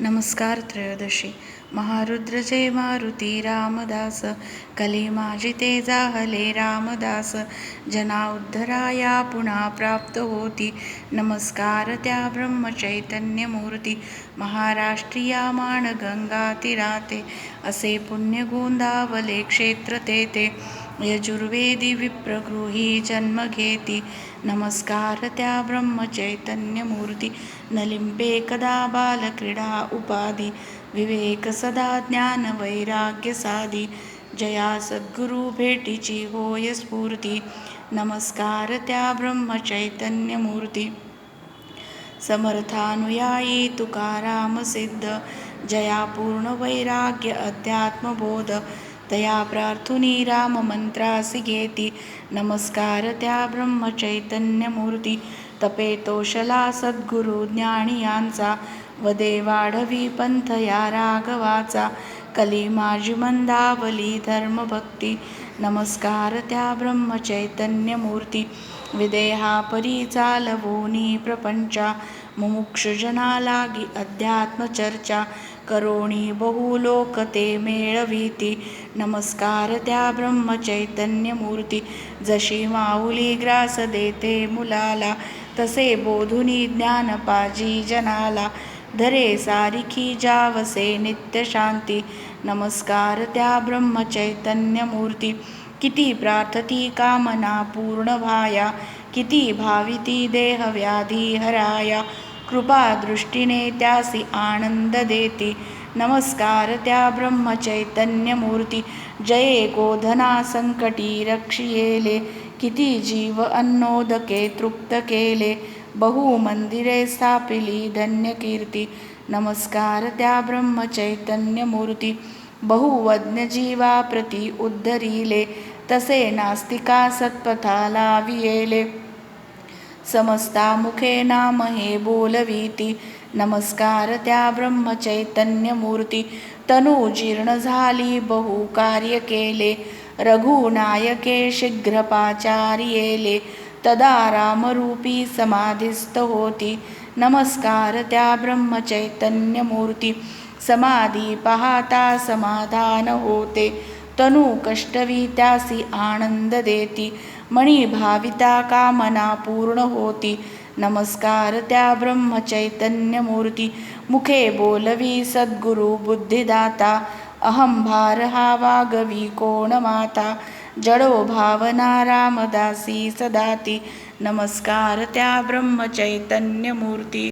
नमस्कार त्रयोदशी. महारुद्र जय मारुती रामदास कली माझी ते जाहले रामदास जना उद्धराया पुन्हा प्राप्त होती. नमस्कार त्या ब्रह्मचैतन्यमूर्ती महाराष्ट्रीया मान गंगा असे पुण्य गोंदावले क्षेत्र ते ते यजुर्वेदी विप्रगृही जन्म घेती नमस्कार त्या ब्रह्मचैतन्यमूर्ती। नलिंबे कदा बालक्रीडा उपाधी। विवेक सदा ज्ञान वैराग्य साधी। जया सद्गुरु भेटीची होय स्फूर्ती। नमस्कार त्या ब्रह्मचैतन्यमूर्ती। समर्थानुयायी तुकाराम सिद्ध। जया पूर्ण वैराग्य अध्यात्मबोध। तया प्रार्थुनी राम मंत्रासी घेती नमस्कार त्या ब्रह्मचैतन्यमूर्ती। तपे सद्गुरु ज्ञानी यांचा वदे वाढवी पंथ या राघवाचा। कली माझी मंदावली धर्मभक्ती। नमस्कार त्या ब्रह्मचैतन्यमूर्ती। विदेहा परी चालवोनी प्रपंचा मुमुक्षजना लागी अध्यात्मचर्चा करोणी बहुलोक ते मेळवीती नमस्कार त्या ब्रह्मचैतन्यमूर्ती जशी माऊली ग्रास देते मुलाला तसे बोधुनी ज्ञानपाजी जनाला धरे सारिखी जावसे नित्यशांती नमस्कार त्या ब्रह्मचैतन्यमूर्ती किती प्रार्थती कामना पूर्ण भाया किती भाविती देह हराया. कृपा दृष्टीने त्यासी आनंद देती. नमस्कार त्या ब्रह्मचैतन्यमूर्ती. जये गोधना संकटी रक्षियेले. किती जीव अन्नोदके तृप्त केले. बहु मंदिरे स्थापिली धन्य कीर्ती नमस्कार त्या ब्रह्मचैतन्यमूर्ती. बहुवज्ञ जीवा प्रती तसे नास्तिका सत्पथा लावियेले। समस्ता मुखे नाम हे बोलवीती नमस्कार त्या ब्रह्मचैतन्यमूर्ती। तनु जीर्ण झाली बहु कार्य केले रघुनायके शीघ्रपाचार्येले तदा रामरूपी समाधिस्थ होती नमस्कार त्या ब्रह्मचैतन्यमूर्ती। समाधी पाहता समाधान होते. तनु कष्टवी त्यासी आनंद देती. मणी भाविता कामना पूर्ण होती. नमस्कार त्या ब्रह्मचैतन्यमूर्ती. मुखे बोलवी सद्गुरु बुद्धिदाता. अहंभार हा वागवी कोण माता. जडो भावना रामदासी सदाती. नमस्कार त्या ब्रह्मचैतन्यमूर्ती.